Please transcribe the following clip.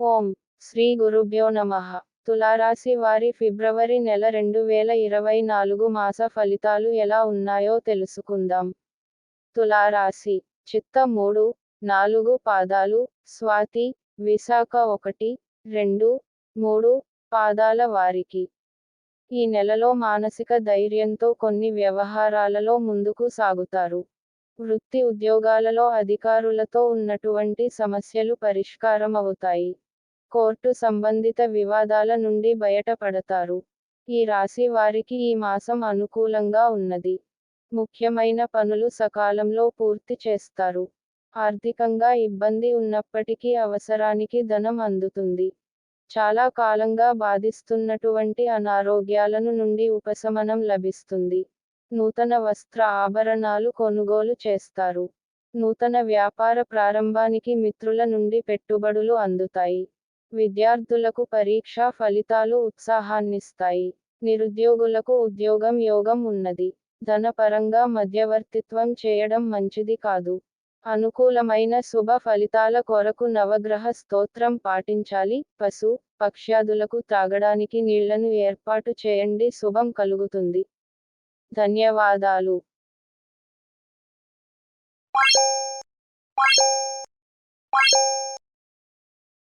ఓం శ్రీ గురుభ్యో నమ. తులారాశి వారి ఫిబ్రవరి నెల రెండు వేల ఇరవై నాలుగు మాస ఫలితాలు ఎలా ఉన్నాయో తెలుసుకుందాం. తులారాశి చిత్త మూడు నాలుగు పాదాలు స్వాతి విశాఖ ఒకటి రెండు మూడు పాదాల వారికి. ఈ నెలలో మానసిక ధైర్యంతో కొన్ని వ్యవహారాలలో ముందుకు సాగుతారు. వృత్తి ఉద్యోగాలలో అధికారులతో ఉన్నటువంటి సమస్యలు పరిష్కారం అవుతాయి కోర్టు సంబంధిత వివాదాల నుండి బయటపడతారు. ఈ రాశి వారికి ఈ మాసం అనుకూలంగా ఉన్నది. ముఖ్యమైన పనులు సకాలంలో పూర్తి చేస్తారు. ఆర్థికంగా ఇబ్బంది ఉన్నప్పటికీ అవసరానికి ధనం అందుతుంది. చాలా కాలంగా బాధిస్తున్నటువంటి అనారోగ్యాలను నుండి ఉపశమనం లభిస్తుంది. నూతన వస్త్ర ఆభరణాలు కొనుగోలు చేస్తారు. నూతన వ్యాపార ప్రారంభానికి మిత్రుల నుండి పెట్టుబడులు అందుతాయి. విద్యార్థులకు పరీక్షా ఫలితాలు ఉత్సాహాన్నిస్తాయి. నిరుద్యోగులకు ఉద్యోగం యోగం ఉన్నది. ధనపరంగా మధ్యవర్తిత్వం చేయడం మంచిది కాదు. అనుకూలమైన శుభ ఫలితాల కొరకు నవగ్రహ స్తోత్రం పాటించాలి. పశు పక్ష్యాదులకు త్రాగడానికి నీళ్ళను ఏర్పాటు చేయండి. శుభం కలుగుతుంది. ధన్యవాదాలు.